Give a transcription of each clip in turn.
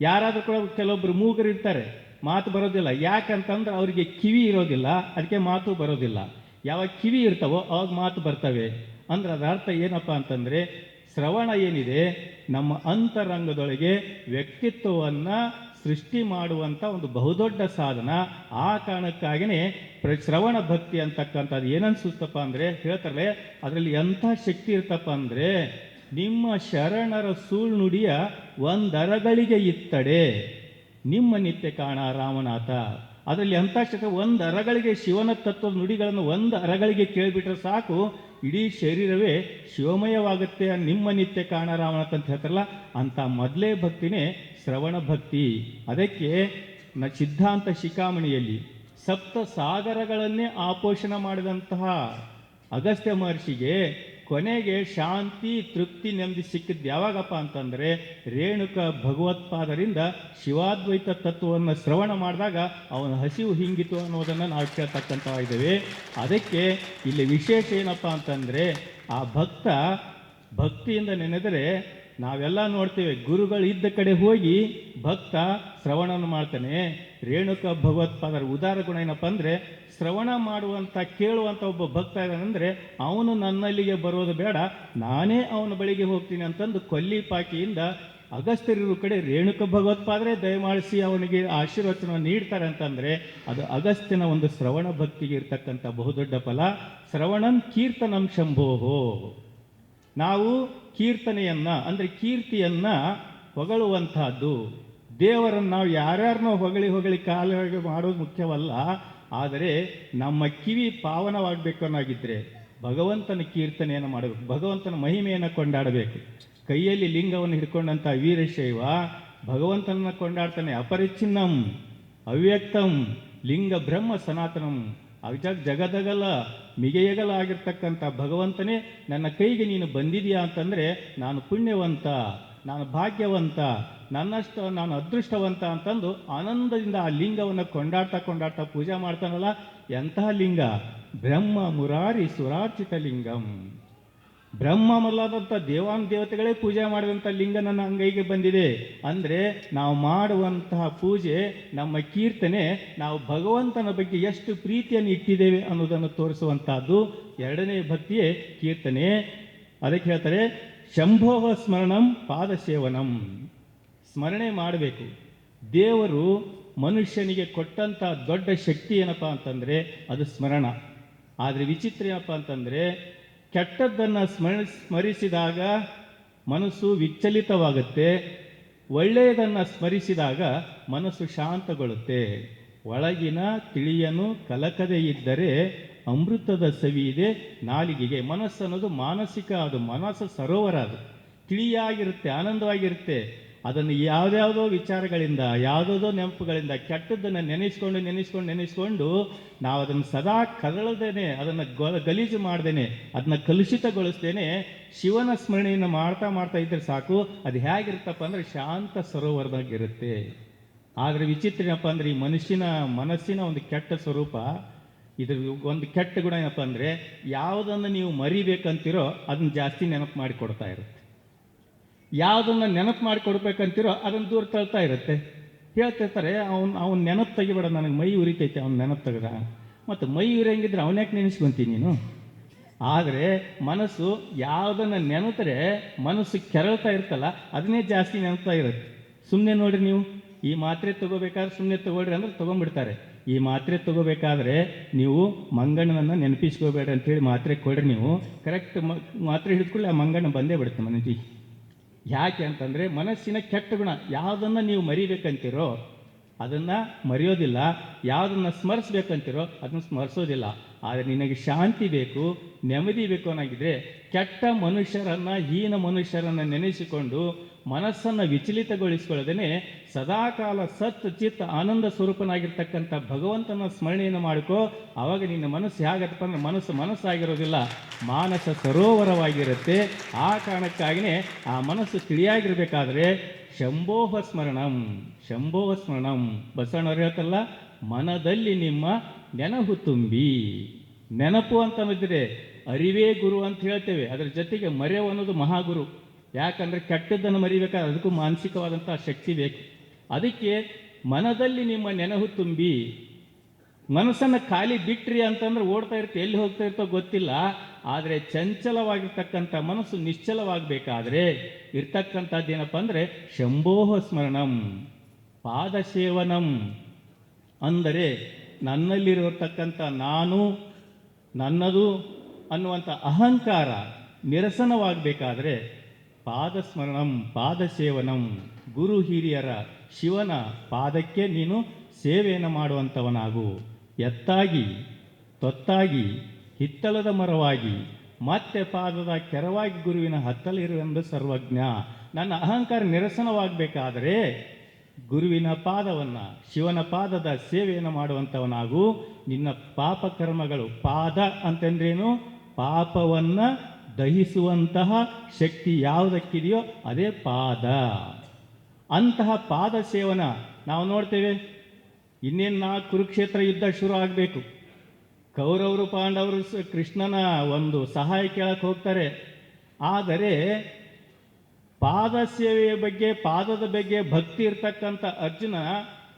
ಯಾರಾದರೂ ಕೂಡ ಕೆಲವೊಬ್ಬರು ಮೂಗರು ಇರ್ತಾರೆ, ಮಾತು ಬರೋದಿಲ್ಲ. ಯಾಕಂತಂದ್ರೆ ಅವರಿಗೆ ಕಿವಿ ಇರೋದಿಲ್ಲ, ಅದಕ್ಕೆ ಮಾತು ಬರೋದಿಲ್ಲ. ಯಾವಾಗ ಕಿವಿ ಇರ್ತಾವೋ ಅವಾಗ ಮಾತು ಬರ್ತವೆ. ಅಂದ್ರೆ ಅದರ ಅರ್ಥ ಏನಪ್ಪ ಅಂತಂದರೆ, ಶ್ರವಣ ಏನಿದೆ, ನಮ್ಮ ಅಂತರಂಗದೊಳಗೆ ವ್ಯಕ್ತಿತ್ವವನ್ನು ಸೃಷ್ಟಿ ಮಾಡುವಂಥ ಒಂದು ಬಹುದೊಡ್ಡ ಸಾಧನ. ಆ ಕಾರಣಕ್ಕಾಗಿಯೇ ಪ್ರ, ಶ್ರವಣ ಭಕ್ತಿ ಅಂತಕ್ಕಂಥದ್ದು ಏನನ್ಸುತ್ತಪ್ಪ ಅಂದರೆ ಹೇಳ್ತಾರೆ ಅದರಲ್ಲಿ ಎಂಥ ಶಕ್ತಿ ಇರ್ತಪ್ಪ ಅಂದರೆ ನಿಮ್ಮ ಶರಣರ ಸೂಳ್ನುಡಿಯ ಒಂದರಗಳಿಗೆ ಇತ್ತಡೆ. ನಿಮ್ಮ ನಿತ್ಯ ಕಾಣ ರಾಮನಾಥ. ಅದರಲ್ಲಿ ಅಂತಾಕ್ಷರ ಒಂದು ಅರಗಳಿಗೆ ಶಿವನ ತತ್ವದ ನುಡಿಗಳನ್ನು ಒಂದು ಅರಗಳಿಗೆ ಕೇಳಿಬಿಟ್ರೆ ಸಾಕು. ಇಡೀ ಶರೀರವೇ ಶಿವಮಯವಾಗುತ್ತೆ ನಿಮ್ಮ ನಿತ್ಯ ಕಾಣ ರಾಮನಾಥ ಅಂತ ಹೇಳ್ತಾರಲ್ಲ, ಅಂಥ ಮೊದಲೇ ಭಕ್ತಿನೇ ಶ್ರವಣ ಭಕ್ತಿ. ಅದಕ್ಕೆ ನ ಸಿದ್ಧಾಂತ ಶಿಖಾಮಣಿಯಲ್ಲಿ, ಸಪ್ತ ಸಾಗರಗಳನ್ನೇ ಆಪೋಷಣ ಮಾಡಿದಂತಹ ಅಗಸ್ತ್ಯ ಮಹರ್ಷಿಗೆ ಕೊನೆಗೆ ಶಾಂತಿ, ತೃಪ್ತಿ ನೆಮ್ಮದಿ ಸಿಕ್ಕಿದ್ದು ಯಾವಾಗಪ್ಪ ಅಂತಂದರೆ ರೇಣುಕ ಭಗವತ್ಪಾದರಿಂದ ಶಿವಾದ್ವೈತ ತತ್ವವನ್ನು ಶ್ರವಣ ಮಾಡಿದಾಗ ಅವನ ಹಸಿವು ಹಿಂಗಿತು ಅನ್ನೋದನ್ನು ನಾವು ಕೇಳ್ತಕ್ಕಂಥ ಇದ್ದೇವೆ. ಅದಕ್ಕೆ ಇಲ್ಲಿ ವಿಶೇಷ ಏನಪ್ಪ ಅಂತಂದರೆ ಆ ಭಕ್ತ ಭಕ್ತಿಯಿಂದ ನೆನೆದರೆ ನಾವೆಲ್ಲ ನೋಡ್ತೇವೆ, ಗುರುಗಳು ಇದ್ದ ಕಡೆ ಹೋಗಿ ಭಕ್ತ ಶ್ರವಣವನ್ನು ಮಾಡ್ತಾನೆ. ರೇಣುಕ ಭಗವತ್ಪಾದರ ಉದಾರ ಗುಣ ಏನಪ್ಪ ಅಂದರೆ, ಶ್ರವಣ ಮಾಡುವಂಥ ಕೇಳುವಂಥ ಒಬ್ಬ ಭಕ್ತ ಇದ್ದಾನಂದರೆ ಅವನು ನನ್ನಲ್ಲಿಗೆ ಬರೋದು ಬೇಡ, ನಾನೇ ಅವನ ಬಳಿಗೆ ಹೋಗ್ತೀನಿ ಅಂತಂದು ಕೊಲ್ಲಿಪಾಕಿಯಿಂದ ಅಗಸ್ತ್ಯರಿರುವ ಕಡೆ ರೇಣುಕ ಭಗವತ್ಪಾದರೆ ದಯಮಾಡಿಸಿ ಅವನಿಗೆ ಆಶೀರ್ವಚನ ನೀಡ್ತಾರೆ ಅಂತಂದರೆ, ಅದು ಅಗಸ್ತ್ಯನ ಒಂದು ಶ್ರವಣ ಭಕ್ತಿಗೆ ಇರ್ತಕ್ಕಂಥ ಬಹುದೊಡ್ಡ ಫಲ. ಶ್ರವಣಂ ಕೀರ್ತನಂ ಶಂಭೋಹೋ. ನಾವು ಕೀರ್ತನೆಯನ್ನ, ಅಂದರೆ ಕೀರ್ತಿಯನ್ನು ಹೊಗಳುವಂಥದ್ದು. ದೇವರನ್ನು ನಾವು ಯಾರ್ಯಾರನ್ನೋ ಹೊಗಳಿ ಹೊಗಳಿ ಕಾಲ ಮಾಡೋದು ಮುಖ್ಯವಲ್ಲ, ಆದರೆ ನಮ್ಮ ಕಿವಿ ಪಾವನವಾಗಬೇಕು ಭಗವಂತನ ಕೀರ್ತನೆಯನ್ನು ಮಾಡಬೇಕು, ಭಗವಂತನ ಮಹಿಮೆಯನ್ನು ಕೊಂಡಾಡಬೇಕು. ಕೈಯಲ್ಲಿ ಲಿಂಗವನ್ನು ಹಿಡ್ಕೊಂಡಂಥ ವೀರಶೈವ ಭಗವಂತನನ್ನು ಕೊಂಡಾಡ್ತಾನೆ ಅಪರಿಚ್ಛಿನ್ನಂ ಅವ್ಯಕ್ತಂ ಲಿಂಗ ಬ್ರಹ್ಮ ಸನಾತನಂ ಅಜ ಜಗದಗಲ ಮಿಗೆಯಗಲ ಆಗಿರ್ತಕ್ಕಂಥ ಭಗವಂತನೇ ನನ್ನ ಕೈಗೆ ನೀನು ಬಂದಿದೆಯಾ ಅಂತಂದರೆ ನಾನು ಪುಣ್ಯವಂತ, ನಾನು ಭಾಗ್ಯವಂತ, ನನ್ನಷ್ಟು, ನಾನು ಅದೃಷ್ಟವಂತ ಅಂತಂದು ಆನಂದದಿಂದ ಆ ಲಿಂಗವನ್ನು ಕೊಂಡಾಡ್ತಾ ಕೊಂಡಾಡ್ತಾ ಪೂಜೆ ಮಾಡ್ತಾನಲ್ಲ ಎಂತಹ ಲಿಂಗ? ಬ್ರಹ್ಮ ಮುರಾರಿ ಸುರಾರ್ಚಿತ ಲಿಂಗಂ. ಬ್ರಹ್ಮ ಮೊದಲಾದಂಥ ದೇವಾನ್ ದೇವತೆಗಳೇ ಪೂಜೆ ಮಾಡಿದಂಥ ಲಿಂಗ ನನ್ನ ಅಂಗೈಗೆ ಬಂದಿದೆ. ಅಂದರೆ ನಾವು ಮಾಡುವಂತಹ ಪೂಜೆ, ನಮ್ಮ ಕೀರ್ತನೆ, ನಾವು ಭಗವಂತನ ಬಗ್ಗೆ ಎಷ್ಟು ಪ್ರೀತಿಯನ್ನು ಇಟ್ಟಿದ್ದೇವೆ ಅನ್ನೋದನ್ನು ತೋರಿಸುವಂತಹದ್ದು ಎರಡನೇ ಭಕ್ತಿಯೇ ಕೀರ್ತನೆ. ಅದಕ್ಕೆ ಹೇಳ್ತಾರೆ ಶಂಭೋಹ ಸ್ಮರಣಂ ಪಾದ ಸೇವನಂ ಸ್ಮರಣೆ ಮಾಡಬೇಕು. ದೇವರು ಮನುಷ್ಯನಿಗೆ ಕೊಟ್ಟಂಥ ದೊಡ್ಡ ಶಕ್ತಿ ಏನಪ್ಪ ಅಂತಂದರೆ ಅದು ಸ್ಮರಣ. ಆದರೆ ವಿಚಿತ್ರ ಏನಪ್ಪ ಅಂತಂದರೆ ಕೆಟ್ಟದ್ದನ್ನು ಸ್ಮರಿ, ಸ್ಮರಿಸಿದಾಗ ಮನಸ್ಸು ವಿಚಲಿತವಾಗುತ್ತೆ, ಒಳ್ಳೆಯದನ್ನು ಸ್ಮರಿಸಿದಾಗ ಮನಸ್ಸು ಶಾಂತಗೊಳ್ಳುತ್ತೆ. ಒಳಗಿನ ತಿಳಿಯನು ಕಲಕದೇ ಇದ್ದರೆ ಅಮೃತದ ಸವಿ ಇದೆ, ನಾಲಿಗೆಗೆ ಮನಸ್ಸು ಅನ್ನೋದು ಮಾನಸಿಕ ಅದು ಮನಸ್ಸು ಸರೋವರ ಅದು. ತಿಳಿಯಾಗಿರುತ್ತೆ, ಆನಂದವಾಗಿರುತ್ತೆ. ಅದನ್ನು ಯಾವ್ದಾವುದೋ ವಿಚಾರಗಳಿಂದ ಯಾವುದೋ ನೆನಪುಗಳಿಂದ, ಕೆಟ್ಟದ್ದನ್ನು ನೆನೆಸ್ಕೊಂಡು ನೆನೆಸ್ಕೊಂಡು ನೆನೆಸ್ಕೊಂಡು ನಾವು ಅದನ್ನು ಸದಾ ಕದಳದೇನೆ, ಅದನ್ನು ಗಲೀಜು ಮಾಡ್ದೇನೆ ಅದನ್ನ ಕಲುಷಿತಗೊಳಿಸ್ದೇನೆ ಶಿವನ ಸ್ಮರಣೆಯನ್ನು ಮಾಡ್ತಾ ಮಾಡ್ತಾ ಇದ್ರೆ ಸಾಕು. ಅದು ಹೇಗಿರುತ್ತಪ್ಪ ಅಂದರೆ ಶಾಂತ ಸರೋವರದಾಗಿರುತ್ತೆ. ಆದರೆ ವಿಚಿತ್ರ ಏನಪ್ಪ ಅಂದರೆ ಈ ಮನುಷ್ಯನ ಮನಸ್ಸಿನ ಒಂದು ಕೆಟ್ಟ ಸ್ವರೂಪ, ಇದ್ರ ಒಂದು ಕೆಟ್ಟ ಗುಣ ಏನಪ್ಪ ಅಂದರೆ ಯಾವುದನ್ನು ನೀವು ಮರಿಬೇಕಂತಿರೋ ಅದನ್ನ ಜಾಸ್ತಿ ನೆನಪು ಮಾಡಿಕೊಡ್ತಾ ಇರುತ್ತೆ. ಯಾವುದನ್ನು ನೆನಪು ಮಾಡಿ ಕೊಡ್ಬೇಕಂತೀರೋ ಅದನ್ನು ದೂರ ತಳ್ತಾ ಇರುತ್ತೆ. ಹೇಳ್ತಿರ್ತಾರೆ ಅವ್ನು ಅವ್ನು ನೆನಪು ತೆಗಿಬೇಡ, ನನಗೆ ಮೈ ಉರಿತೈತೆ, ಅವ್ನು ನೆನಪು ತೆಗೆದ. ಮತ್ತು ಮೈ ಉರಿಯಂಗಿದ್ರೆ ಅವನ್ಯಾಕೆ ನೆನೆಸ್ಕೊಂತೀನಿ ನೀನು? ಆದರೆ ಮನಸ್ಸು ಯಾವುದನ್ನು ನೆನೆತರೆ ಮನಸ್ಸು ಕೆರಳ್ತಾ ಇರ್ತಲ್ಲ, ಅದನ್ನೇ ಜಾಸ್ತಿ ನೆನಪ್ತಾ ಇರುತ್ತೆ. ಸುಮ್ಮನೆ ನೋಡ್ರಿ ನೀವು, ಈ ಮಾತ್ರೆ ತಗೋಬೇಕಾದ್ರೆ ಸುಮ್ಮನೆ ತಗೊಳ್ರಿ ಅಂದ್ರೆ ತೊಗೊಂಡ್ಬಿಡ್ತಾರೆ. ಈ ಮಾತ್ರೆ ತಗೋಬೇಕಾದ್ರೆ ನೀವು ಮಂಗಣ್ಣನನ್ನು ನೆನಪಿಸ್ಕೋಬೇಡ ಅಂತೇಳಿ ಮಾತ್ರೆ ಕೊಡ್ರಿ ನೀವು. ಕರೆಕ್ಟ್ ಮಾತ್ರೆ ಹಿಡಿದ್ಕೊಳ್ಳಿ ಆ ಮಂಗಣ್ಣ ಬಂದೇ ಬಿಡುತ್ತೆ ಮನಸ್ಸಿಗೆ ಯಾಕೆ ಅಂತಂದರೆ ಮನಸ್ಸಿನ ಕೆಟ್ಟ ಗುಣ, ಯಾವುದನ್ನು ನೀವು ಮರಿಬೇಕಂತೀರೋ, ಅದನ್ನು ಮರೆಯೋದಿಲ್ಲ. ಯಾವುದನ್ನು ಸ್ಮರಿಸ್ಬೇಕಂತೀರೋ, ಅದನ್ನು ಸ್ಮರಿಸೋದಿಲ್ಲ. ಆದರೆ ನಿನಗೆ ಶಾಂತಿ ಬೇಕು, ನೆಮ್ಮದಿ ಬೇಕು ಅನ್ನೋಂಗಿದ್ರೆ ಕೆಟ್ಟ ಮನುಷ್ಯರನ್ನು, ಹೀನ ಮನುಷ್ಯರನ್ನು ನೆನೆಸಿಕೊಂಡು ಮನಸ್ಸನ್ನು ವಿಚಲಿತಗೊಳಿಸಿಕೊಳ್ಳದೇನೆ ಸದಾಕಾಲ ಸತ್ ಚಿತ್ ಆನಂದ ಸ್ವರೂಪನಾಗಿರ್ತಕ್ಕಂಥ ಭಗವಂತನ ಸ್ಮರಣೆಯನ್ನು ಮಾಡಿಕೋ. ಆವಾಗ ನಿನ್ನ ಮನಸ್ಸು ಹೇಗತ್ತಪ್ಪ ಅಂದ್ರೆ ಮನಸ್ಸು ಮನಸ್ಸಾಗಿರೋದಿಲ್ಲ. ಮಾನಸ ಸರೋವರವಾಗಿರುತ್ತೆ. ಆ ಕಾರಣಕ್ಕಾಗಿಯೇ ಆ ಮನಸ್ಸು ತಿಳಿಯಾಗಿರ್ಬೇಕಾದ್ರೆ ಶಂಭೋಹ ಸ್ಮರಣಂ ಶಂಭೋಹ ಸ್ಮರಣಂ. ಬಸವಣ್ಣವ್ರು ಹೇಳ್ತಲ್ಲ ಮನದಲ್ಲಿ ನಿಮ್ಮ ನೆನಪು ತುಂಬಿ. ನೆನಪು ಅಂತ ಅನ್ನೋದಿದೆ. ಅರಿವೇ ಗುರು ಅಂತ ಹೇಳ್ತೇವೆ. ಅದರ ಜೊತೆಗೆ ಮರೆವು ಅನ್ನೋದು ಮಹಾಗುರು. ಯಾಕಂದ್ರೆ ಕೆಟ್ಟದ್ದನ್ನು ಮರಿಬೇಕಾದ್ರೆ ಅದಕ್ಕೂ ಮಾನಸಿಕವಾದಂಥ ಶಕ್ತಿ ಬೇಕು. ಅದಕ್ಕೆ ಮನದಲ್ಲಿ ನಿಮ್ಮ ನೆನಹು ತುಂಬಿ, ಮನಸ್ಸನ್ನು ಖಾಲಿ ಬಿಟ್ರಿ ಅಂತಂದ್ರೆ ಓಡ್ತಾ ಇರ್ತೀವಿ ಎಲ್ಲಿ ಹೋಗ್ತಾ ಇರ್ತೋ ಗೊತ್ತಿಲ್ಲ. ಆದರೆ ಚಂಚಲವಾಗಿರ್ತಕ್ಕಂಥ ಮನಸ್ಸು ನಿಶ್ಚಲವಾಗಬೇಕಾದ್ರೆ ಇರ್ತಕ್ಕಂಥದ್ದು ಏನಪ್ಪ ಅಂದರೆ ಶಂಭೋಹ ಸ್ಮರಣಂ, ಪಾದಸೇವನಂ. ಅಂದರೆ ನನ್ನಲ್ಲಿರತಕ್ಕಂಥ ನಾನು, ನನ್ನದು ಅನ್ನುವಂಥ ಅಹಂಕಾರ ನಿರಸನವಾಗಬೇಕಾದ್ರೆ ಪಾದಸ್ಮರಣಂ, ಪಾದಸೇವನಂ. ಗುರು ಹಿರಿಯರ ಶಿವನ ಪಾದಕ್ಕೆ ನೀನು ಸೇವೆಯನ್ನು ಮಾಡುವಂಥವನಾಗು. ಎತ್ತಾಗಿ, ತೊತ್ತಾಗಿ, ಹಿತ್ತಲದ ಮರವಾಗಿ, ಮತ್ತೆ ಪಾದದ ಕೆರವಾಗಿ ಗುರುವಿನ ಹತ್ತಲಿರುವೆಂದು ಸರ್ವಜ್ಞ. ನನ್ನ ಅಹಂಕಾರ ನಿರಸನವಾಗಬೇಕಾದರೆ ಗುರುವಿನ ಪಾದವನ್ನು, ಶಿವನ ಪಾದದ ಸೇವೆಯನ್ನು ಮಾಡುವಂಥವನಾಗು. ನಿನ್ನ ಪಾಪ ಕರ್ಮಗಳು ಪಾದ ಅಂತಂದ್ರೇನು? ಪಾಪವನ್ನು ದಹಿಸುವಂತಹ ಶಕ್ತಿ ಯಾವುದಕ್ಕಿದೆಯೋ ಅದೇ ಪಾದ. ಅಂತಹ ಪಾದ ಸೇವನ ನಾವು ನೋಡ್ತೇವೆ. ಇನ್ನೇನು ನಾ ಕುರುಕ್ಷೇತ್ರ ಯುದ್ಧ ಶುರು ಆಗಬೇಕು. ಕೌರವರು, ಪಾಂಡವರು ಕೃಷ್ಣನ ಒಂದು ಸಹಾಯ ಕೇಳಕ್ಕೆ ಹೋಗ್ತಾರೆ. ಆದರೆ ಪಾದ ಸೇವೆಯ ಬಗ್ಗೆ, ಪಾದದ ಬಗ್ಗೆ ಭಕ್ತಿ ಇರ್ತಕ್ಕಂಥ ಅರ್ಜುನ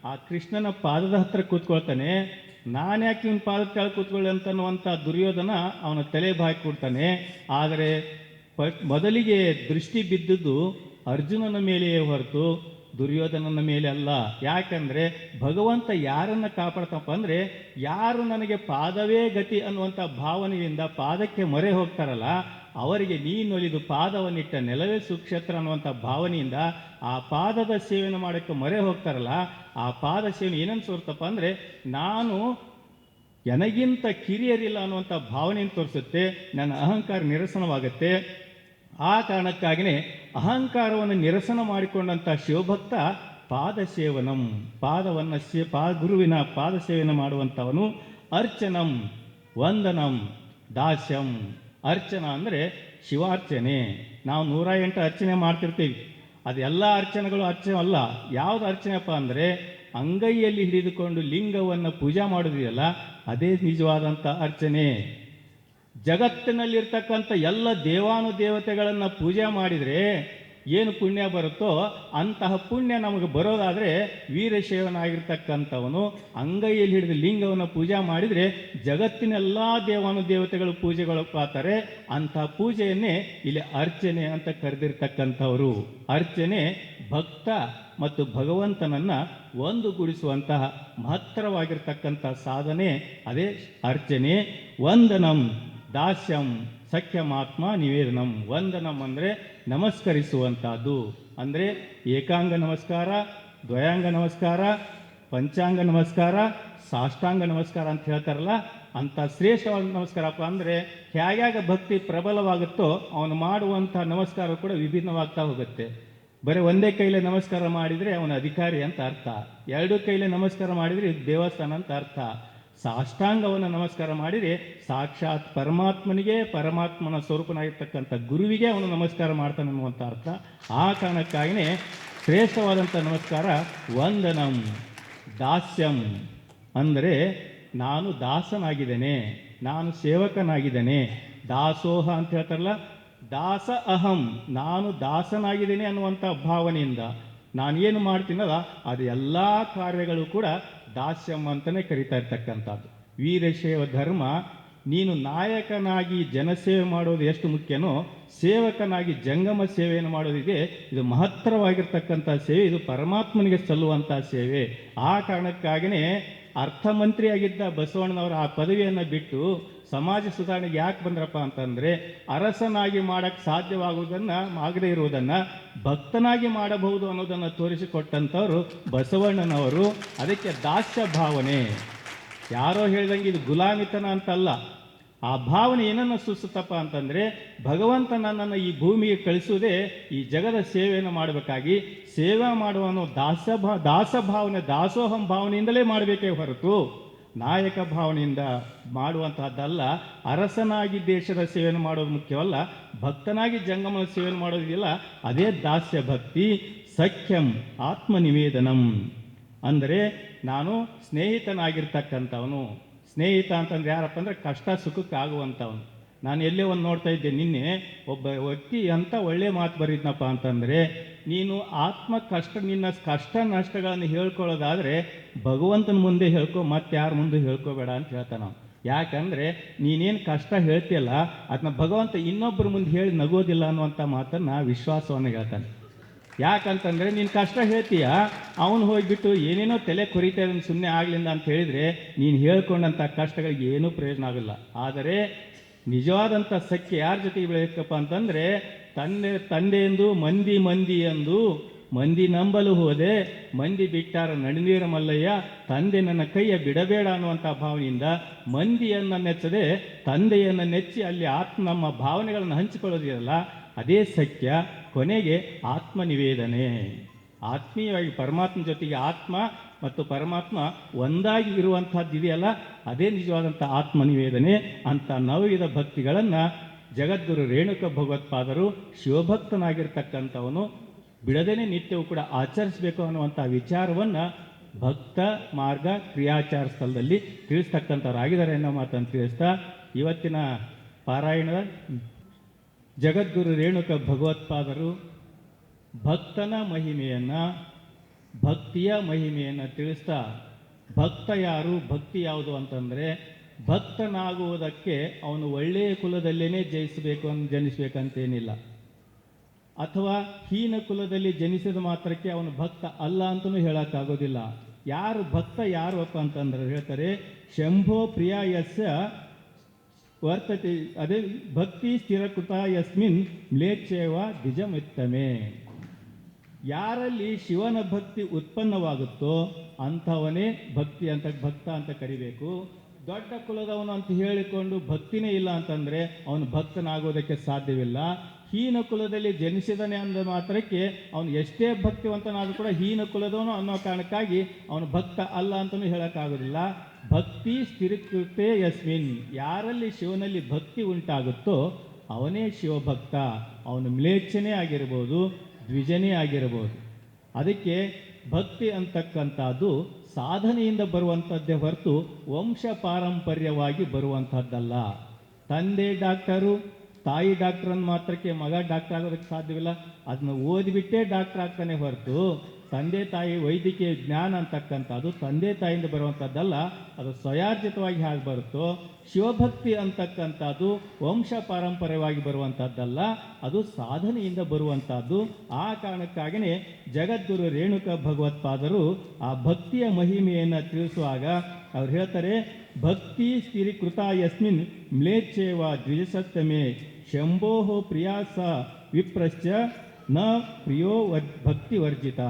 ಆ ಕೃಷ್ಣನ ಪಾದದ ಹತ್ರ ಕೂತ್ಕೊಳ್ತಾನೆ. ನಾನು ಯಾಕೆ ಇವನ ಪಾದ ಕೆಳಗೆ ಕೂತ್ಕೊಳ್ಳಿ ಅಂತನ್ನುವಂಥ ದುರ್ಯೋಧನ ಅವನ ತಲೆ ಬಾಯಿ ಕೊಡ್ತಾನೆ. ಆದರೆ ಪ, ಮೊದಲಿಗೆ ದೃಷ್ಟಿ ಬಿದ್ದದ್ದು ಅರ್ಜುನನ ಮೇಲೆಯೇ ಹೊರತು ದುರ್ಯೋಧನನ ಮೇಲೆ ಅಲ್ಲ. ಯಾಕಂದ್ರೆ ಭಗವಂತ ಯಾರನ್ನ ಕಾಪಾಡ್ತಪ್ಪ ಅಂದ್ರೆ ಯಾರು ನನಗೆ ಪಾದವೇ ಗತಿ ಅನ್ನುವಂಥ ಭಾವನೆಯಿಂದ ಪಾದಕ್ಕೆ ಮೊರೆ ಹೋಗ್ತಾರಲ್ಲ ಅವರಿಗೆ ನೀನೊಲಿದು ಪಾದವನ್ನಿಟ್ಟ ನೆಲವೇ ಸುಕ್ಷೇತ್ರ ಅನ್ನುವಂಥ ಭಾವನೆಯಿಂದ ಆ ಪಾದದ ಸೇವನೆ ಮಾಡೋಕ್ಕೆ ಮೊರೆ ಹೋಗ್ತಾರಲ್ಲ, ಆ ಪಾದ ಸೇವನೆ ಏನನ್ನು ಏನನ್ಸೋರ್ತಪ್ಪ ಅಂದರೆ, ನಾನು ನನಗಿಂತ ಕಿರಿಯರಿಲ್ಲ ಅನ್ನುವಂಥ ಭಾವನೆಯನ್ನು ತೋರಿಸುತ್ತೆ, ನನ್ನ ಅಹಂಕಾರ ನಿರಸನವಾಗುತ್ತೆ. ಆ ಕಾರಣಕ್ಕಾಗಿಯೇ ಅಹಂಕಾರವನ್ನು ನಿರಸನ ಮಾಡಿಕೊಂಡಂಥ ಶಿವಭಕ್ತ ಪಾದ ಸೇವನಂ ಪಾದವನ್ನು ಸೇ, ಪಾ, ಗುರುವಿನ ಪಾದ ಸೇವೆಯನ್ನು ಮಾಡುವಂಥವನು ಅರ್ಚನಂ, ವಂದನಂ, ದಾಸ್ಯಂ. ಅರ್ಚನ ಅಂದರೆ ಶಿವಾರ್ಚನೆ. ನಾವು ನೂರ ಎಂಟು ಅರ್ಚನೆ ಮಾಡ್ತಿರ್ತೀವಿ. ಅದೆಲ್ಲ ಅರ್ಚನೆಗಳು ಅರ್ಚನೆ ಅಲ್ಲ. ಯಾವ್ದು ಅರ್ಚನೆಪ್ಪ ಅಂದರೆ ಅಂಗೈಯಲ್ಲಿ ಹಿಡಿದುಕೊಂಡು ಲಿಂಗವನ್ನು ಪೂಜಾ ಮಾಡೋದಿದೆಯಲ್ಲ ಅದೇ ನಿಜವಾದಂಥ ಅರ್ಚನೆ. ಜಗತ್ತಿನಲ್ಲಿರ್ತಕ್ಕಂಥ ಎಲ್ಲ ದೇವಾನುದೇವತೆಗಳನ್ನು ಪೂಜೆ ಮಾಡಿದರೆ ಏನು ಪುಣ್ಯ ಬರುತ್ತೋ ಅಂತಹ ಪುಣ್ಯ ನಮಗೆ ಬರೋದಾದರೆ ವೀರಶೈವನಾಗಿರ್ತಕ್ಕಂಥವನು, ಅಂಗೈಯಲ್ಲಿ ಹಿಡಿದು ಲಿಂಗವನ್ನು ಪೂಜೆ ಮಾಡಿದರೆ ಜಗತ್ತಿನೆಲ್ಲ ದೇವಾನುದೇವತೆಗಳು ಪೂಜೆಗಳು ಪಾತಾರೆ ಅಂತಹ ಪೂಜೆಯನ್ನೇ ಇಲ್ಲಿ ಅರ್ಚನೆ ಅಂತ ಕರೆದಿರ್ತಕ್ಕಂಥವರು. ಅರ್ಚನೆ ಭಕ್ತ ಮತ್ತು ಭಗವಂತನನ್ನು ಒಂದುಗೂಡಿಸುವಂತಹ ಮಹತ್ತರವಾಗಿರ್ತಕ್ಕಂಥ ಸಾಧನೆ, ಅದೇ ಅರ್ಚನೆ. ವಂದನಂ ದಾಸ್ಯಂ ಸಖ್ಯಮಾತ್ಮ ನಿವೇದನಂ. ವಂದನಂ ಅಂದರೆ ನಮಸ್ಕರಿಸುವಂಥದ್ದು ಅಂದರೆ ಏಕಾಂಗ ನಮಸ್ಕಾರ, ದ್ವಯಾಂಗ ನಮಸ್ಕಾರ, ಪಂಚಾಂಗ ನಮಸ್ಕಾರ, ಸಾಷ್ಟಾಂಗ ನಮಸ್ಕಾರ ಅಂತ ಹೇಳ್ತಾರಲ್ಲ ಅಂಥ ಶ್ರೇಷ್ಠವಾದ ನಮಸ್ಕಾರಪ್ಪ ಅಂದರೆ ಹೇಗ್ಯಾಗ ಭಕ್ತಿ ಪ್ರಬಲವಾಗುತ್ತೋ ಅವನು ಮಾಡುವಂಥ ನಮಸ್ಕಾರ ಕೂಡ ವಿಭಿನ್ನವಾಗ್ತಾ ಹೋಗುತ್ತೆ. ಬರೀ ಒಂದೇ ಕೈಲೇ ನಮಸ್ಕಾರ ಮಾಡಿದರೆ ಅವನ ಅಧಿಕಾರಿ ಅಂತ ಅರ್ಥ. ಎರಡು ಕೈಲೇ ನಮಸ್ಕಾರ ಮಾಡಿದರೆ ದೇವಸ್ಥಾನ ಅಂತ ಅರ್ಥ. ಸಾಷ್ಟಾಂಗವನ್ನು ನಮಸ್ಕಾರ ಮಾಡಿದರೆ ಸಾಕ್ಷಾತ್ ಪರಮಾತ್ಮನಿಗೆ, ಪರಮಾತ್ಮನ ಸ್ವರೂಪನಾಗಿರ್ತಕ್ಕಂಥ ಗುರುವಿಗೆ ಅವನು ನಮಸ್ಕಾರ ಮಾಡ್ತಾನೆ ಅನ್ನುವಂಥ ಅರ್ಥ. ಆ ಕಾರಣಕ್ಕಾಗಿಯೇ ಶ್ರೇಷ್ಠವಾದಂಥ ನಮಸ್ಕಾರ ವಂದನಂ, ದಾಸ್ಯಂ. ಅಂದರೆ ನಾನು ದಾಸನಾಗಿದ್ದೇನೆ, ನಾನು ಸೇವಕನಾಗಿದ್ದೇನೆ. ದಾಸೋಹ ಅಂತ ಹೇಳ್ತಾರಲ್ಲ, ದಾಸ ಅಹಂ, ನಾನು ದಾಸನಾಗಿದ್ದೇನೆ ಅನ್ನುವಂಥ ಭಾವನೆಯಿಂದ ನಾನು ಏನು ಮಾಡ್ತೀನಲ್ಲ, ಅದು ಎಲ್ಲ ಕಾರ್ಯಗಳು ಕೂಡ ದಾಸ್ಯಂ ಅಂತಲೇ ಕರಿತಾ ಇರ್ತಕ್ಕಂಥದ್ದು. ವೀರಶೈವ ಧರ್ಮ, ನೀನು ನಾಯಕನಾಗಿ ಜನಸೇವೆ ಮಾಡೋದು ಎಷ್ಟು ಮುಖ್ಯನೋ, ಸೇವಕನಾಗಿ ಜಂಗಮ ಸೇವೆಯನ್ನು ಮಾಡೋದಿದೆ, ಇದು ಮಹತ್ತರವಾಗಿರ್ತಕ್ಕಂಥ ಸೇವೆ, ಇದು ಪರಮಾತ್ಮನಿಗೆ ಸಲ್ಲುವಂಥ ಸೇವೆ. ಆ ಕಾರಣಕ್ಕಾಗಿಯೇ ಅರ್ಥಮಂತ್ರಿಯಾಗಿದ್ದ ಬಸವಣ್ಣನವರ ಆ ಪದವಿಯನ್ನು ಬಿಟ್ಟು ಸಮಾಜ ಸುಧಾರಣೆಗೆ ಯಾಕೆ ಬಂದ್ರಪ್ಪ ಅಂತಂದರೆ ಅರಸನಾಗಿ ಮಾಡಕ್ಕೆ ಸಾಧ್ಯವಾಗುವುದನ್ನು ಆಗದೇ ಇರುವುದನ್ನು ಭಕ್ತನಾಗಿ ಮಾಡಬಹುದು ಅನ್ನೋದನ್ನು ತೋರಿಸಿಕೊಟ್ಟಂಥವ್ರು ಬಸವಣ್ಣನವರು. ಅದಕ್ಕೆ ದಾಸ್ಯ ಭಾವನೆ. ಯಾರೋ ಹೇಳ್ದಂಗೆ ಇದು ಗುಲಾಮಿತನ ಅಂತಲ್ಲ. ಆ ಭಾವನೆ ಏನನ್ನು ಸೂಚಿಸುತ್ತಪ್ಪ ಅಂತಂದರೆ ಭಗವಂತ ನನ್ನನ್ನು ಈ ಭೂಮಿಗೆ ಕಳಿಸುವುದೇ ಈ ಜಗದ ಸೇವೆಯನ್ನು ಮಾಡಬೇಕಾಗಿ ಸೇವೆ ಮಾಡುವ ದಾಸ ಭಾ ದಾಸ ಭಾವನೆ ದಾಸೋಹಂ ಭಾವನೆಯಿಂದಲೇ ಮಾಡಬೇಕೇ ಹೊರತು ನಾಯಕ ಭಾವನೆಯಿಂದ ಮಾಡುವಂತಹದ್ದಲ್ಲ, ಅರಸನಾಗಿ ದೇಶದ ಸೇವೆಯನ್ನು ಮಾಡೋದು ಮುಖ್ಯವಲ್ಲ, ಭಕ್ತನಾಗಿ ಜಂಗಮನ ಸೇವೆಯನ್ನು ಮಾಡೋದಿಲ್ಲ ಅದೇ ದಾಸ್ಯ ಭಕ್ತಿ, ಸಖ್ಯಂ ಆತ್ಮನಿವೇದನಂ. ಅಂದರೆ ನಾನು ಸ್ನೇಹಿತನಾಗಿರ್ತಕ್ಕಂಥವನು. ಸ್ನೇಹಿತ ಅಂತಂದ್ರೆ ಯಾರಪ್ಪ ಅಂದರೆ ಕಷ್ಟ ಸುಖಕ್ಕೆ ಆಗುವಂಥವನು ನಾನು ಎಲ್ಲೇ ಒಂದು ನೋಡ್ತಾ ಇದ್ದೆ, ನಿನ್ನೆ ಒಬ್ಬ ವ್ಯಕ್ತಿ ಅಂತ ಒಳ್ಳೆ ಮಾತು ಬರೀದ್ನಪ್ಪ ಅಂತಂದರೆ, ನೀನು ಆತ್ಮ ಕಷ್ಟ, ನಿನ್ನ ಕಷ್ಟ ನಷ್ಟಗಳನ್ನು ಹೇಳ್ಕೊಳ್ಳೋದಾದರೆ ಭಗವಂತನ ಮುಂದೆ ಹೇಳ್ಕೊ ಮತ್ತೆ ಯಾರ ಮುಂದೆ ಹೇಳ್ಕೋಬೇಡ ಅಂತ ಹೇಳ್ತಾನೆ ನಾವು ಯಾಕಂದರೆ ನೀನೇನು ಕಷ್ಟ ಹೇಳ್ತಿಯಲ್ಲ ಅದನ್ನ ಭಗವಂತ ಇನ್ನೊಬ್ಬರ ಮುಂದೆ ಹೇಳಿ ನಗೋದಿಲ್ಲ ಅನ್ನುವಂಥ ಮಾತನ್ನು ವಿಶ್ವಾಸವನ್ನು ಹೇಳ್ತಾನೆ. ಯಾಕಂತಂದರೆ ನೀನು ಕಷ್ಟ ಹೇಳ್ತೀಯ, ಅವನು ಹೋಗಿಬಿಟ್ಟು ಏನೇನೋ ತಲೆ ಕೊರಿತಾ ಇದ್ದಾನೆ ಸುಮ್ಮನೆ ಆಗಲಿಲ್ಲ ಅಂತ ಹೇಳಿದರೆ ನೀನು ಹೇಳ್ಕೊಂಡಂಥ ಕಷ್ಟಗಳಿಗೆ ಏನೂ ಪ್ರಯೋಜನ ಆಗಲ್ಲ. ಆದರೆ ನಿಜವಾದಂಥ ಸಖ್ಯ ಯಾರ ಜೊತೆಗೆ ಬೆಳೆಯಬೇಕಪ್ಪ ಅಂತಂದರೆ ತಂದೆ ತಂದೆಯೆಂದು ಮಂದಿ ಮಂದಿ ಎಂದು ಮಂದಿ ನಂಬಲು ಹೋದೆ, ಮಂದಿ ಬಿಟ್ಟಾರ ನಡಿನೀರ ಮಲ್ಲಯ್ಯ, ತಂದೆ ನನ್ನ ಕೈಯ ಬಿಡಬೇಡ ಅನ್ನುವಂಥ ಭಾವನೆಯಿಂದ ಮಂದಿಯನ್ನು ನೆಚ್ಚದೆ, ತಂದೆಯನ್ನು ನೆಚ್ಚಿ ಅಲ್ಲಿ ಆತ್ಮ, ನಮ್ಮ ಭಾವನೆಗಳನ್ನು ಹಂಚಿಕೊಳ್ಳೋದಿರಲ್ಲ ಅದೇ ಸಖ್ಯ, ಕೊನೆಗೆ ಆತ್ಮ ನಿವೇದನೆ ಆತ್ಮೀಯವಾಗಿ ಪರಮಾತ್ಮ ಜೊತೆಗೆ ಆತ್ಮ ಮತ್ತು ಪರಮಾತ್ಮ ಒಂದಾಗಿ ಇರುವಂಥದ್ದು ಇದೆಯಲ್ಲ ಅದೇ ನಿಜವಾದಂಥ ಆತ್ಮ ನಿವೇದನೆ ಅಂತ ನವವಿಧ ಭಕ್ತಿಗಳನ್ನು ಜಗದ್ಗುರು ರೇಣುಕ ಭಗವತ್ಪಾದರು ಶಿವಭಕ್ತನಾಗಿರ್ತಕ್ಕಂಥವನು ಬಿಡದೇನೆ ನಿತ್ಯವೂ ಕೂಡ ಆಚರಿಸಬೇಕು ಅನ್ನುವಂಥ ವಿಚಾರವನ್ನು ಭಕ್ತ ಮಾರ್ಗ ಕ್ರಿಯಾಚಾರ ಸ್ಥಳದಲ್ಲಿ ತಿಳಿಸ್ತಕ್ಕಂಥವ್ರಾಗಿದ್ದಾರೆ ಅನ್ನೋ ಮಾತನ್ನು ತಿಳಿಸ್ತಾ ಇವತ್ತಿನ ಪಾರಾಯಣದ ಜಗದ್ಗುರು ರೇಣುಕ ಭಗವತ್ಪಾದರು ಭಕ್ತನ ಮಹಿಮೆಯನ್ನು ಭಕ್ತಿಯ ಮಹಿಮೆಯನ್ನು ತಿಳಿಸ್ತಾ, ಭಕ್ತ ಯಾರು, ಭಕ್ತಿ ಯಾವುದು ಅಂತಂದರೆ, ಭಕ್ತನಾಗುವುದಕ್ಕೆ ಅವನು ಒಳ್ಳೆಯ ಕುಲದಲ್ಲೇನೆ ಜಯಿಸಬೇಕು ಅಂತ ಜನಿಸಬೇಕಂತೇನಿಲ್ಲ. ಅಥವಾ ಹೀನ ಕುಲದಲ್ಲಿ ಜನಿಸಿದ ಮಾತ್ರಕ್ಕೆ ಅವನು ಭಕ್ತ ಅಲ್ಲ ಅಂತಲೂ ಹೇಳೋಕ್ಕಾಗೋದಿಲ್ಲ. ಯಾರು ಭಕ್ತ ಯಾರು ಅಪ್ಪ ಅಂತಂದ್ರೆ ಹೇಳ್ತಾರೆ, ಶಂಭೋ ಪ್ರಿಯ ಯಸ್ಯ ವರ್ತತೆ, ಅದೇ ಭಕ್ತಿ ಸ್ಥಿರಕೃತ ಯಸ್ಮಿನ್ ಮ್ಲೇಚ್ಛೇವ ದ್ವಿಜಮಿತ್ತಮೆ. ಯಾರಲ್ಲಿ ಶಿವನ ಭಕ್ತಿ ಉತ್ಪನ್ನವಾಗುತ್ತೋ ಅಂಥವನೇ ಭಕ್ತಿ ಅಂತ, ಭಕ್ತ ಅಂತ ಕರಿಬೇಕು. ದೊಡ್ಡ ಕುಲದವನು ಅಂತ ಹೇಳಿಕೊಂಡು ಭಕ್ತಿನೇ ಇಲ್ಲ ಅಂತಂದರೆ ಅವನು ಭಕ್ತನಾಗೋದಕ್ಕೆ ಸಾಧ್ಯವಿಲ್ಲ. ಹೀನ ಕುಲದಲ್ಲಿ ಜನಿಸಿದನೆ ಅಂದ ಮಾತ್ರಕ್ಕೆ ಅವನು ಎಷ್ಟೇ ಭಕ್ತಿವಂತನಾದರೂ ಕೂಡ ಹೀನ ಕುಲದವನು ಅನ್ನೋ ಕಾರಣಕ್ಕಾಗಿ ಅವನು ಭಕ್ತ ಅಲ್ಲ ಅಂತಲೂ ಹೇಳೋಕ್ಕಾಗೋದಿಲ್ಲ. ಭಕ್ತಿ ಸ್ಥಿರಕೃತೆ ಯಸ್ಮಿನ್. ಯಾರಲ್ಲಿ ಶಿವನಲ್ಲಿ ಭಕ್ತಿ ಉಂಟಾಗುತ್ತೋ ಅವನೇ ಶಿವಭಕ್ತ. ಅವನು ಮ್ಲೇಚ್ಛನೇ ಆಗಿರ್ಬೋದು. ದ್ವಿಜನೇ ಆಗಿರಬಹುದು. ಅದಕ್ಕೆ ಭಕ್ತಿ ಅಂತಕ್ಕಂಥದ್ದು ಸಾಧನೆಯಿಂದ ಬರುವಂಥದ್ದೇ ಹೊರತು ವಂಶ ಪಾರಂಪರ್ಯವಾಗಿ ಬರುವಂಥದ್ದಲ್ಲ. ತಂದೆ ಡಾಕ್ಟರು, ತಾಯಿ ಡಾಕ್ಟರ್ ಅಂದ ಮಾತ್ರಕ್ಕೆ ಮಗ ಡಾಕ್ಟರ್ ಆಗೋದಕ್ಕೆ ಸಾಧ್ಯವಿಲ್ಲ. ಅದನ್ನ ಓದಿಬಿಟ್ಟೇ ಡಾಕ್ಟರ್ ಆಗ್ತಾನೆ ಹೊರತು ತಂದೆ ತಾಯಿ ವೈದ್ಯಕೀಯ ಜ್ಞಾನ ಅಂತಕ್ಕಂಥದ್ದು, ತಂದೆ ತಾಯಿಯಿಂದ ಬರುವಂಥದ್ದಲ್ಲ, ಅದು ಸ್ವಯಾರ್ಜಿತವಾಗಿ ಹಾಗೆ ಬರುತ್ತೋ, ಶಿವಭಕ್ತಿ ಅಂತಕ್ಕಂಥದ್ದು ವಂಶ ಪಾರಂಪರ್ಯವಾಗಿ ಬರುವಂಥದ್ದಲ್ಲ, ಅದು ಸಾಧನೆಯಿಂದ ಬರುವಂಥದ್ದು. ಆ ಕಾರಣಕ್ಕಾಗಿಯೇ ಜಗದ್ಗುರು ರೇಣುಕ ಭಗವತ್ಪಾದರು ಆ ಭಕ್ತಿಯ ಮಹಿಮೆಯನ್ನು ತಿಳಿಸುವಾಗ ಅವ್ರು ಹೇಳ್ತಾರೆ, ಭಕ್ತಿ ಸ್ಥಿರೀಕೃತ ಯಸ್ಮಿನ್ ಮ್ಲೇಚ್ಛೇವ ದ್ವಿಜಸತ್ತಮೆ ಶಂಭೋ ಪ್ರಿಯಾಸ ವಿಪ್ರಶ್ಚ ನ ಪ್ರಿಯೋ ವರ್ ಭಕ್ತಿ ವರ್ಜಿತ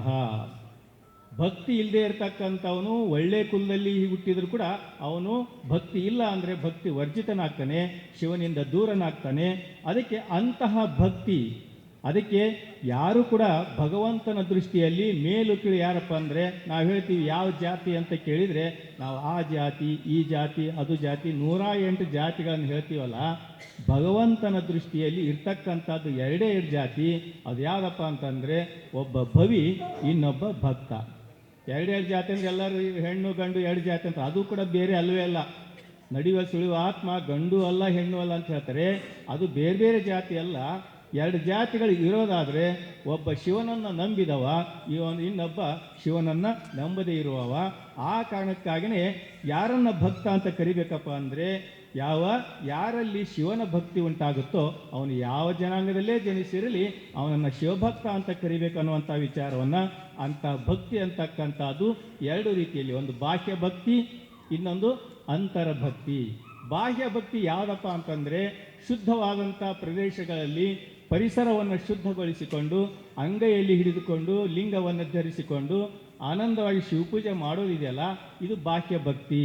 ಭಕ್ತಿ ಇಲ್ಲದೆ ಇರತಕ್ಕಂಥವನು ಒಳ್ಳೆ ಕುಲದಲ್ಲಿ ಹುಟ್ಟಿದ್ರು ಕೂಡ ಅವನು ಭಕ್ತಿ ಇಲ್ಲ ಅಂದರೆ ಭಕ್ತಿ ವರ್ಜಿತನಾಗ್ತಾನೆ ಶಿವನಿಂದ ದೂರನಾಗ್ತಾನೆ. ಅದಕ್ಕೆ ಅಂತಹ ಭಕ್ತಿ ಅದಕ್ಕೆ ಯಾರು ಕೂಡ ಭಗವಂತನ ದೃಷ್ಟಿಯಲ್ಲಿ ಮೇಲು ಕೀಳು ಯಾರಪ್ಪ ಅಂದರೆ ನಾವು ಹೇಳ್ತೀವಿ ಯಾವ ಜಾತಿ ಅಂತ ಕೇಳಿದರೆ ನಾವು ಆ ಜಾತಿ, ಈ ಜಾತಿ, ಅದು ಜಾತಿ, ನೂರ ಎಂಟು ಜಾತಿಗಳನ್ನು ಹೇಳ್ತೀವಲ್ಲ, ಭಗವಂತನ ದೃಷ್ಟಿಯಲ್ಲಿ ಇರ್ತಕ್ಕಂಥದ್ದು ಎರಡೇ ಎರಡು ಜಾತಿ, ಅದು ಯಾವುದಪ್ಪ ಅಂತಂದರೆ ಒಬ್ಬ ಭವಿ, ಇನ್ನೊಬ್ಬ ಭಕ್ತ. ಎರಡೆರಡು ಜಾತಿ ಅಂದರೆ ಎಲ್ಲರೂ ಹೆಣ್ಣು, ಗಂಡು ಎರಡು ಜಾತಿ ಅಂತ, ಅದು ಕೂಡ ಬೇರೆ ಅಲ್ಲವೇ ಅಲ್ಲ. ನಡೆಯುವ ಸುಳಿವ ಆತ್ಮ, ಗಂಡು ಅಲ್ಲ, ಹೆಣ್ಣು ಅಲ್ಲ ಅಂತ ಹೇಳ್ತಾರೆ. ಅದು ಬೇರೆ ಬೇರೆ ಜಾತಿ ಅಲ್ಲ. ಎರಡು ಜಾತಿಗಳು ಇರೋದಾದರೆ ಒಬ್ಬ ಶಿವನನ್ನು ನಂಬಿದವ, ಇವನು ಇನ್ನೊಬ್ಬ ಶಿವನನ್ನು ನಂಬದೇ ಇರುವವ. ಆ ಕಾರಣಕ್ಕಾಗಿಯೇ ಯಾರನ್ನ ಭಕ್ತ ಅಂತ ಕರಿಬೇಕಪ್ಪ ಅಂದರೆ, ಯಾವ, ಯಾರಲ್ಲಿ ಶಿವನ ಭಕ್ತಿ ಉಂಟಾಗುತ್ತೋ ಅವನು ಯಾವ ಜನಾಂಗದಲ್ಲೇ ಜನಿಸಿರಲಿ ಅವನನ್ನು ಶಿವಭಕ್ತ ಅಂತ ಕರಿಬೇಕು ಅನ್ನುವಂಥ ವಿಚಾರವನ್ನು ಅಂಥ ಭಕ್ತಿ ಅಂತಕ್ಕಂಥದ್ದು ಎರಡು ರೀತಿಯಲ್ಲಿ. ಒಂದು ಬಾಹ್ಯ ಭಕ್ತಿ, ಇನ್ನೊಂದು ಅಂತರ ಭಕ್ತಿ. ಬಾಹ್ಯ ಭಕ್ತಿ ಯಾವುದಪ್ಪ ಅಂತಂದರೆ ಶುದ್ಧವಾದಂಥ ಪ್ರದೇಶಗಳಲ್ಲಿ ಪರಿಸರವನ್ನು ಶುದ್ಧಗೊಳಿಸಿಕೊಂಡು, ಅಂಗೈಯಲ್ಲಿ ಹಿಡಿದುಕೊಂಡು, ಲಿಂಗವನ್ನು ಧರಿಸಿಕೊಂಡು, ಆನಂದವಾಗಿ ಶಿವಪೂಜೆ ಮಾಡೋದಿದೆಯಲ್ಲ, ಇದು ಬಾಹ್ಯ ಭಕ್ತಿ.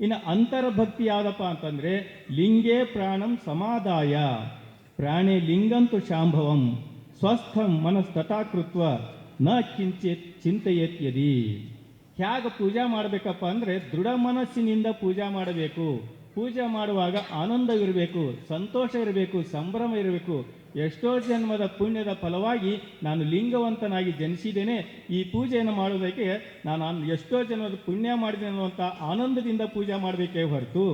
ಇನ್ನು ಅಂತರ ಭಕ್ತಿ ಯಾವುದಪ್ಪ ಅಂತಂದರೆ, ಲಿಂಗೇ ಪ್ರಾಣಂ ಸಮಾದಾಯ. ಪ್ರಾಣೇ ಲಿಂಗಂತು ಶಾಂಭವಂ, ಸ್ವಸ್ಥಂ ಮನಸ್ತಥಾಕೃತ್ವ, ನ ಕಿಂಚಿತ್ ಚಿಂತೆಯತ್ಯದಿ ಹೇಗೆ ಪೂಜೆ ಮಾಡಬೇಕಪ್ಪ ಅಂದರೆ, ದೃಢ ಮನಸ್ಸಿನಿಂದ ಪೂಜೆ ಮಾಡಬೇಕು. ಪೂಜೆ ಮಾಡುವಾಗ ಆನಂದವಿರಬೇಕು, ಸಂತೋಷ ಇರಬೇಕು, ಸಂಭ್ರಮ ಇರಬೇಕು ಎಷ್ಟೋ ಜನ್ಮದ ಪುಣ್ಯದ ಫಲವಾಗಿ ನಾನು ಲಿಂಗವಂತನಾಗಿ ಜನಿಸಿದ್ದೇನೆ. ಈ ಪೂಜೆಯನ್ನು ಮಾಡೋದಕ್ಕೆ ನಾನು ಎಷ್ಟೋ ಜನ್ಮದ ಪುಣ್ಯ ಮಾಡಿದೆ ಅನ್ನುವಂಥ ಆನಂದದಿಂದ ಪೂಜೆ ಮಾಡಬೇಕೇ ಹೊರತು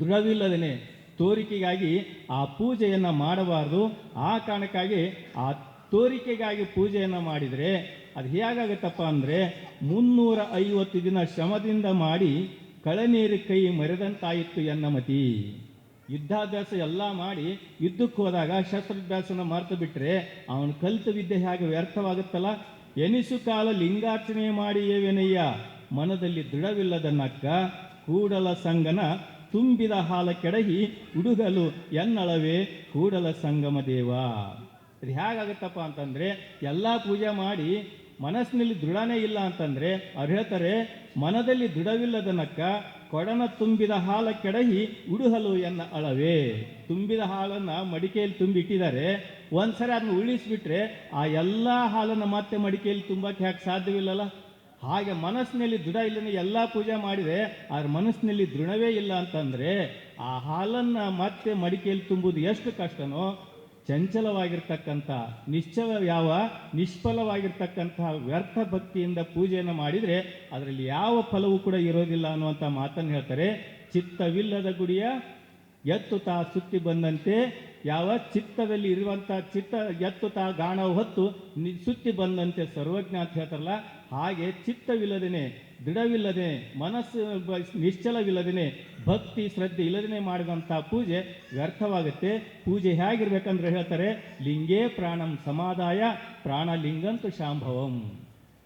ದೃಢವಿಲ್ಲದೇನೆ ತೋರಿಕೆಗಾಗಿ ಆ ಪೂಜೆಯನ್ನು ಮಾಡಬಾರ್ದು. ಆ ಕಾರಣಕ್ಕಾಗಿ ಆ ತೋರಿಕೆಗಾಗಿ ಪೂಜೆಯನ್ನು ಮಾಡಿದರೆ ಅದು ಹೇಗಾಗುತ್ತಪ್ಪ ಅಂದರೆ ಮುನ್ನೂರ ಐವತ್ತು ದಿನ ಶ್ರಮದಿಂದ ಮಾಡಿ ಕಳನೀರು ಕೈ ಮರೆದಂತಾಯಿತು ಎನ್ನ ಮತಿ ಯುದ್ಧಾಭ್ಯಾಸ ಎಲ್ಲ ಮಾಡಿ ಯುದ್ಧಕ್ಕೆ ಹೋದಾಗ ಶಸ್ತ್ರಾಭ್ಯಾಸನ ಮರೆತು ಬಿಟ್ಟರೆ ಅವನು ಕಲಿತ ವಿದ್ಯೆ ಹೇಗೆ ವ್ಯರ್ಥವಾಗುತ್ತಲ್ಲ? ಎನಿಸು ಕಾಲ ಲಿಂಗಾರ್ಚನೆ ಮಾಡಿಯೇವೆನಯ್ಯ ಮನದಲ್ಲಿ ದೃಢವಿಲ್ಲದ ನಕ್ಕ ಕೂಡಲ ಸಂಗನ ತುಂಬಿದ ಹಾಲ ಕೆಡಹಿ ಉಡುಗಲು ಎನ್ನಳವೇ ಕೂಡಲ ಸಂಗಮ ದೇವ. ಇದು ಹೇಗಾಗುತ್ತಪ್ಪ ಅಂತಂದರೆ ಎಲ್ಲ ಪೂಜೆ ಮಾಡಿ ಮನಸ್ಸಿನಲ್ಲಿ ದೃಢನೇ ಇಲ್ಲ ಅಂತಂದರೆ ಅವ್ರು ಹೇಳ್ತಾರೆ ಮನದಲ್ಲಿ ದೃಢವಿಲ್ಲದನಕ್ಕ ಕೊಡನ ತುಂಬಿದ ಹಾಲ ಕೆಡಹಿ ಉಡುಹಲು ಎನ್ನ ಅಳವೇ? ತುಂಬಿದ ಹಾಲನ್ನು ಮಡಿಕೆಯಲ್ಲಿ ತುಂಬಿಟ್ಟಿದ್ದಾರೆ ಒಂದ್ಸರಿ ಅದನ್ನ ಉಳಿಸ್ಬಿಟ್ರೆ ಆ ಎಲ್ಲ ಹಾಲನ್ನು ಮತ್ತೆ ಮಡಿಕೆಯಲ್ಲಿ ತುಂಬಕ್ಕೆ ಯಾಕೆ ಸಾಧ್ಯವಿಲ್ಲಲ್ಲ? ಹಾಗೆ ಮನಸ್ಸಿನಲ್ಲಿ ದೃಢ ಇಲ್ಲದೆ ಎಲ್ಲ ಪೂಜೆ ಮಾಡಿದೆ ಆದ್ರೆ ಮನಸ್ಸಿನಲ್ಲಿ ದೃಢವೇ ಇಲ್ಲ ಅಂತಂದ್ರೆ ಆ ಹಾಲನ್ನು ಮತ್ತೆ ಮಡಿಕೆಯಲ್ಲಿ ತುಂಬುವುದು ಎಷ್ಟು ಕಷ್ಟನೋ ಚಂಚಲವಾಗಿರ್ತಕ್ಕಂಥ ನಿಶ್ಚಲ ಯಾವ ನಿಷ್ಫಲವಾಗಿರ್ತಕ್ಕಂತಹ ವ್ಯರ್ಥ ಭಕ್ತಿಯಿಂದ ಪೂಜೆಯನ್ನು ಮಾಡಿದರೆ ಅದರಲ್ಲಿ ಯಾವ ಫಲವೂ ಕೂಡ ಇರೋದಿಲ್ಲ ಅನ್ನುವಂಥ ಮಾತನ್ನು ಹೇಳ್ತಾರೆ. ಚಿತ್ತವಿಲ್ಲದ ಗುಡಿಯ ಎತ್ತು ತಾ ಸುತ್ತಿ ಬಂದಂತೆ ಯಾವ ಚಿತ್ತದಲ್ಲಿ ಇರುವಂಥ ಚಿತ್ತ ಎತ್ತು ತಾ ಗಾಣ ಹೊತ್ತು ಸುತ್ತಿ ಬಂದಂತೆ ಸರ್ವಜ್ಞ ಅಂತ ಹೇಳ್ತಾರಲ್ಲ, ಹಾಗೆ ಚಿತ್ತವಿಲ್ಲದೇನೆ ದೃಢವಿಲ್ಲದೆ ಮನಸ್ಸು ನಿಶ್ಚಲವಿಲ್ಲದೇ ಭಕ್ತಿ, ಶ್ರದ್ಧೆ ಇಲ್ಲದೇ ಮಾಡಿದಂಥ ಪೂಜೆ ವ್ಯರ್ಥವಾಗುತ್ತೆ. ಪೂಜೆ ಹೇಗಿರ್ಬೇಕಂದ್ರೆ ಹೇಳ್ತಾರೆ, ಲಿಂಗೇ ಪ್ರಾಣಂ ಸಮಾದಾಯ ಪ್ರಾಣ ಲಿಂಗಂತು ಶಾಂಭವಂ.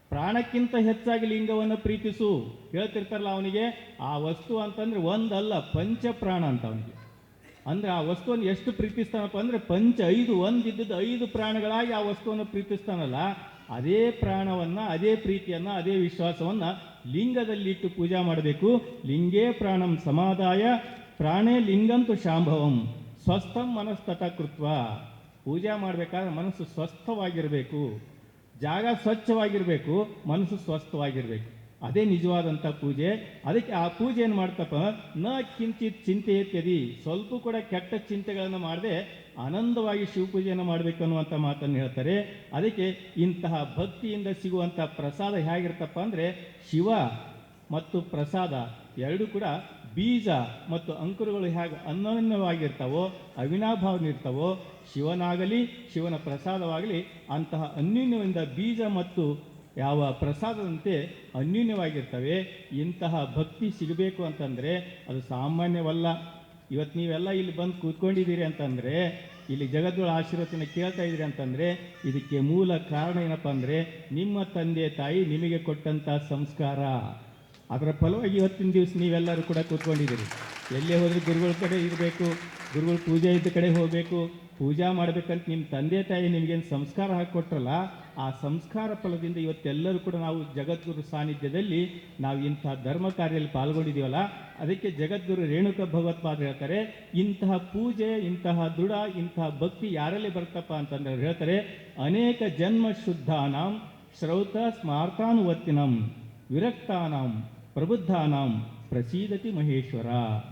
ಪ್ರಾಣಕ್ಕಿಂತ ಹೆಚ್ಚಾಗಿ ಲಿಂಗವನ್ನು ಪ್ರೀತಿಸು. ಹೇಳ್ತಿರ್ತಾರಲ್ಲ ಅವನಿಗೆ, ಆ ವಸ್ತು ಅಂತಂದ್ರೆ ಒಂದಲ್ಲ ಪಂಚ ಪ್ರಾಣ ಅಂತ ಅವನಿಗೆ. ಅಂದ್ರೆ ಆ ವಸ್ತುವನ್ನು ಎಷ್ಟು ಪ್ರೀತಿಸ್ತಾನಪ್ಪ ಅಂದ್ರೆ, ಪಂಚ ಐದು, ಒಂದಿದ್ದದ್ದು ಐದು ಪ್ರಾಣಗಳಾಗಿ ಆ ವಸ್ತುವನ್ನು ಪ್ರೀತಿಸ್ತಾನಲ್ಲ ಅದೇ ಪ್ರಾಣವನ್ನ, ಅದೇ ಪ್ರೀತಿಯನ್ನ, ಅದೇ ವಿಶ್ವಾಸವನ್ನ ಲಿಂಗದಲ್ಲಿಟ್ಟು ಪೂಜಾ ಮಾಡಬೇಕು. ಲಿಂಗೇ ಪ್ರಾಣಂ ಸಮಾದಾಯ, ಪ್ರಾಣೇ ಲಿಂಗಂತು ಶಾಂಭವಂ, ಸ್ವಸ್ಥಂ ಮನಸ್ತಟ ಕೃತ್ವ. ಪೂಜೆ ಮಾಡಬೇಕಾದ್ರೆ ಮನಸ್ಸು ಸ್ವಸ್ಥವಾಗಿರಬೇಕು. ಜಾಗ ಸ್ವಚ್ಛವಾಗಿರಬೇಕು, ಮನಸ್ಸು ಸ್ವಸ್ಥವಾಗಿರಬೇಕು. ಅದೇ ನಿಜವಾದಂಥ ಪೂಜೆ. ಅದಕ್ಕೆ ಆ ಪೂಜೆ ಏನು ಮಾಡ್ತಪ್ಪ? ನ ಕಿಂಚಿತ್ ಚಿಂತೆ ಸ್ವಲ್ಪ ಕೂಡ ಕೆಟ್ಟ ಚಿಂತೆಗಳನ್ನು ಮಾಡದೆ ಆನಂದವಾಗಿ ಶಿವಪೂಜೆಯನ್ನು ಮಾಡಬೇಕು ಅನ್ನುವಂಥ ಮಾತನ್ನು ಹೇಳ್ತಾರೆ. ಅದಕ್ಕೆ ಇಂತಹ ಭಕ್ತಿಯಿಂದ ಸಿಗುವಂಥ ಪ್ರಸಾದ ಹೇಗಿರ್ತಪ್ಪ ಅಂದರೆ ಶಿವ ಮತ್ತು ಪ್ರಸಾದ ಎರಡೂ ಕೂಡ ಬೀಜ ಮತ್ತು ಅಂಕುರಗಳು ಹೇಗೆ ಅನ್ಯೋನ್ಯವಾಗಿರ್ತಾವೋ ಅವಿನಾಭಾವನಿರ್ತಾವೋ, ಶಿವನಾಗಲಿ, ಶಿವನ ಪ್ರಸಾದವಾಗಲಿ ಅಂತಹ ಅನ್ಯೂನ್ಯದಿಂದ ಬೀಜ ಮತ್ತು ಯಾವ ಪ್ರಸಾದದಂತೆ ಅನ್ಯೂನ್ಯವಾಗಿರ್ತವೆ. ಇಂತಹ ಭಕ್ತಿ ಸಿಗಬೇಕು ಅಂತಂದರೆ ಅದು ಸಾಮಾನ್ಯವಲ್ಲ. ಇವತ್ತು ನೀವೆಲ್ಲ ಇಲ್ಲಿ ಬಂದು ಕೂತ್ಕೊಂಡಿದ್ದೀರಿ ಅಂತಂದರೆ ಇಲ್ಲಿ ಜಗದ್ಗುರು ಆಶೀರ್ವಚನ ಕೇಳ್ತಾ ಇದ್ದೀರಿ ಅಂತಂದರೆ, ಇದಕ್ಕೆ ಮೂಲ ಕಾರಣ ಏನಪ್ಪ ಅಂದರೆ, ನಿಮ್ಮ ತಂದೆ ತಾಯಿ ನಿಮಗೆ ಕೊಟ್ಟಂಥ ಸಂಸ್ಕಾರ. ಅದರ ಫಲವಾಗಿ ಇವತ್ತಿನ ದಿವಸ ನೀವೆಲ್ಲರೂ ಕೂಡ ಕೂತ್ಕೊಂಡಿದ್ದೀರಿ. ಎಲ್ಲೇ ಹೋದರೆ ಗುರುಗಳ ಕಡೆ ಇರಬೇಕು, ಗುರುಗಳ ಪೂಜೆ ಇದ್ದ ಕಡೆ ಹೋಗಬೇಕು ಪೂಜಾ ಮಾಡಬೇಕಂತ ನಿಮ್ಮ ತಂದೆ ತಾಯಿ ನಿಮಗೇನು ಸಂಸ್ಕಾರ ಹಾಕಿಕೊಟ್ರಲ್ಲ ಆ ಸಂಸ್ಕಾರ ಫಲದಿಂದ ಇವತ್ತೆಲ್ಲರೂ ಕೂಡ ನಾವು ಜಗದ್ಗುರು ಸಾನ್ನಿಧ್ಯದಲ್ಲಿ ನಾವು ಇಂತಹ ಧರ್ಮ ಕಾರ್ಯದಲ್ಲಿ ಪಾಲ್ಗೊಂಡಿದ್ದೀವಲ್ಲ, ಅದಕ್ಕೆ ಜಗದ್ಗುರು ರೇಣುಕ ಭಗವತ್ಪಾದರು ಹೇಳ್ತಾರೆ, ಇಂತಹ ಪೂಜೆ, ಇಂತಹ ದೃಢ, ಇಂತಹ ಭಕ್ತಿ ಯಾರಲ್ಲಿ ಬರ್ತಪ್ಪ ಅಂತಂದ್ರೆ ಹೇಳ್ತಾರೆ, ಅನೇಕ ಜನ್ಮ ಶುದ್ಧಾನಾಂ ಶ್ರೌತ ಸ್ಮಾರ್ತಾನುವತ್ತಿನಂ ವಿರಕ್ತಾನಾಂ ಪ್ರಬುದ್ಧಾನಾಂ ಪ್ರಸೀದತಿ ಮಹೇಶ್ವರ.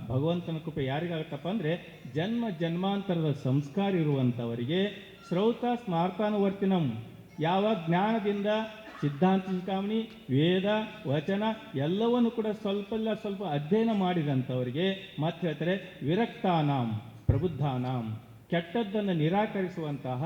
ಭಗವಂತನ ಕೃಪೆ ಯಾರಿಗಾಗತ್ತಪ್ಪ ಅಂದರೆ ಜನ್ಮ ಜನ್ಮಾಂತರದ ಸಂಸ್ಕಾರ ಇರುವಂಥವರಿಗೆ ಶ್ರೌತ ಸ್ಮಾರ್ತಾನುವರ್ತಿನಂ. ಯಾವ ಜ್ಞಾನದಿಂದ ಸಿದ್ಧಾಂತ ಚಿಂತಾಮಣಿ, ವೇದ, ವಚನ ಎಲ್ಲವನ್ನು ಕೂಡ ಸ್ವಲ್ಪ ಸ್ವಲ್ಪ ಅಧ್ಯಯನ ಮಾಡಿದಂಥವರಿಗೆ ಮತ್ತೆ ಹೇಳ್ತಾರೆ ವಿರಕ್ತಾನಾಂ, ಪ್ರಬುದ್ಧಾನಾಂ. ಕೆಟ್ಟದ್ದನ್ನು ನಿರಾಕರಿಸುವಂತಹ,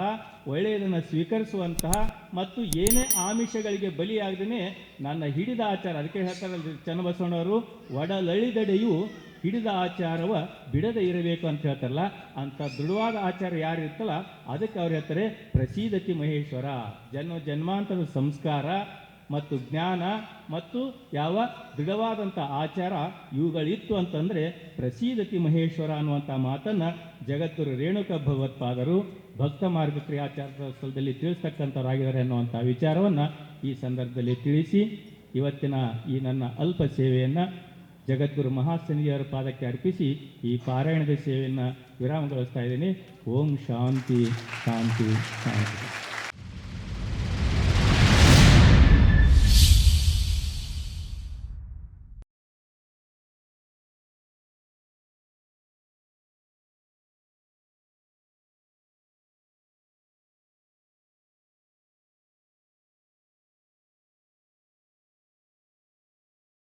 ಒಳ್ಳೆಯದನ್ನು ಸ್ವೀಕರಿಸುವಂತಹ ಮತ್ತು ಏನೇ ಆಮಿಷಗಳಿಗೆ ಬಲಿಯಾಗದೇ ನನ್ನ ಹಿಡಿದ ಆಚಾರ, ಅದಕ್ಕೆ ಹೇಳ್ತಾರಲ್ಲ ಚನ್ನಬಸವಣ್ಣವರು, ಒಡಲಳಿದಡೆಯು ಹಿಡಿದ ಆಚಾರವ ಬಿಡದೆ ಇರಬೇಕು ಅಂತ ಹೇಳ್ತಾರಲ್ಲ ಅಂತ ದೃಢವಾದ ಆಚಾರ ಯಾರು ಇರ್ತಲ್ಲ ಅದಕ್ಕೆ ಅವ್ರು ಹೇಳ್ತಾರೆ, ಪ್ರಸೀದತಿ ಮಹೇಶ್ವರ. ಜನ್ಮ ಜನ್ಮಾಂತರದ ಸಂಸ್ಕಾರ ಮತ್ತು ಜ್ಞಾನ ಮತ್ತು ಯಾವ ದೃಢವಾದಂಥ ಆಚಾರ ಇವುಗಳಿತ್ತು ಅಂತಂದರೆ ಪ್ರಸೀದತಿ ಮಹೇಶ್ವರ ಅನ್ನುವಂಥ ಮಾತನ್ನು ಜಗದ್ಗುರು ರೇಣುಕ ಭಗವತ್ಪಾದರು ಭಕ್ತ ಮಾರ್ಗ ಕ್ರಿಯಾಚಾರದ ಸ್ಥಳದಲ್ಲಿ ತಿಳಿಸ್ತಕ್ಕಂಥವರಾಗಿದ್ದಾರೆ ಅನ್ನುವಂಥ ವಿಚಾರವನ್ನು ಈ ಸಂದರ್ಭದಲ್ಲಿ ತಿಳಿಸಿ ಇವತ್ತಿನ ಈ ನನ್ನ ಅಲ್ಪ ಸೇವೆಯನ್ನು ಜಗದ್ಗುರು ಮಹಾಸನಿಯವರ ಪಾದಕ್ಕೆ ಅರ್ಪಿಸಿ ಈ ಪಾರಾಯಣದ ಸೇವೆಯನ್ನು ವಿರಾಮಗೊಳಿಸ್ತಾ ಇದ್ದೀನಿ. ಓಂ ಶಾಂತಿ ಶಾಂತಿ ಶಾಂತಿ.